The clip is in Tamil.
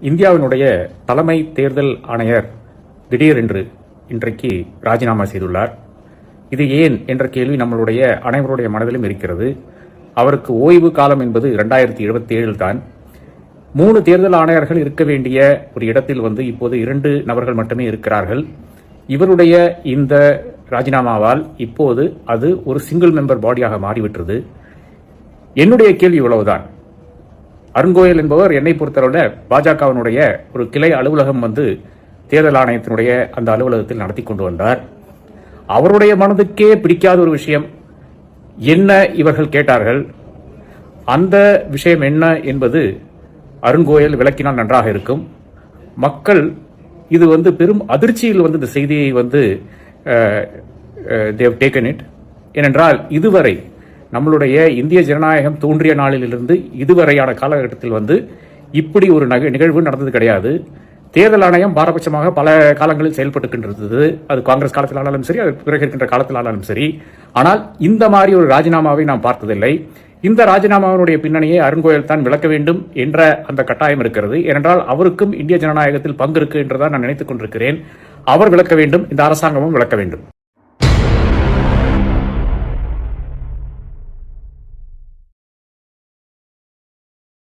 இந்தியாவினுடைய தலைமை தேர்தல் ஆணையர் திடீரென்று இன்றைக்கு ராஜினாமா செய்துள்ளார். இது ஏன் என்ற கேள்வி நம்மளுடைய அனைவருடைய மனதிலும் இருக்கிறது. அவருக்கு ஓய்வு காலம் என்பது இரண்டாயிரத்தி இருபத்தி ஏழில் தான். மூணு தேர்தல் ஆணையர்கள் இருக்க வேண்டிய ஒரு இடத்தில் வந்து இப்போது இரண்டு நபர்கள் மட்டுமே இருக்கிறார்கள். இவருடைய இந்த ராஜினாமாவால் இப்போது அது ஒரு சிங்கிள் மெம்பர் பாடியாக மாறிவிட்டது. என்னுடைய கேள்வி இவ்வளவுதான். அருங்கோயல் என்பவர் என்னை பொறுத்தவரை பாஜகவினுடைய ஒரு கிளை அலுவலகம் வந்து தேர்தல் ஆணையத்தினுடைய அந்த அலுவலகத்தில் நடத்தி கொண்டு வந்தார். அவருடைய மனதுக்கே பிடிக்காத ஒரு விஷயம் என்ன இவர்கள் கேட்டார்கள். அந்த விஷயம் என்ன என்பது அருங்கோயல் விளக்கினால் நன்றாக இருக்கும். மக்கள் இது வந்து பெரும் அதிர்ச்சியில் வந்து இந்த செய்தியை வந்து தேவ் டேக்கன் இட் ஏனென்றால் இதுவரை நம்மளுடைய இந்திய ஜனநாயகம் தோன்றிய நாளிலிருந்து இதுவரையான காலகட்டத்தில் வந்து இப்படி ஒரு நக- நிகழ்வு நடந்தது கிடையாது. தேர்தல் ஆணையம் பாரபட்சமாக பல காலங்களில் செயல்பட்டுக்கின்றது. அது காங்கிரஸ் காலத்தில் ஆனாலும் சரி அது பிறகு இருக்கின்ற காலத்தில் ஆனாலும் சரி. ஆனால் இந்த மாதிரி ஒரு ராஜினாமாவை நாம் பார்த்ததில்லை. இந்த ராஜினாமாவினுடைய பின்னணியை அருண்கோயல் தான் விளக்க வேண்டும் என்ற அந்த கட்டாயம் இருக்கிறது. ஏனென்றால் அவருக்கும் இந்திய ஜனநாயகத்தில் பங்கு இருக்கு என்றுதான் நான் நினைத்துக் கொண்டிருக்கிறேன். அவர் விளக்க வேண்டும் இந்த அரசாங்கமும் விளக்க வேண்டும்.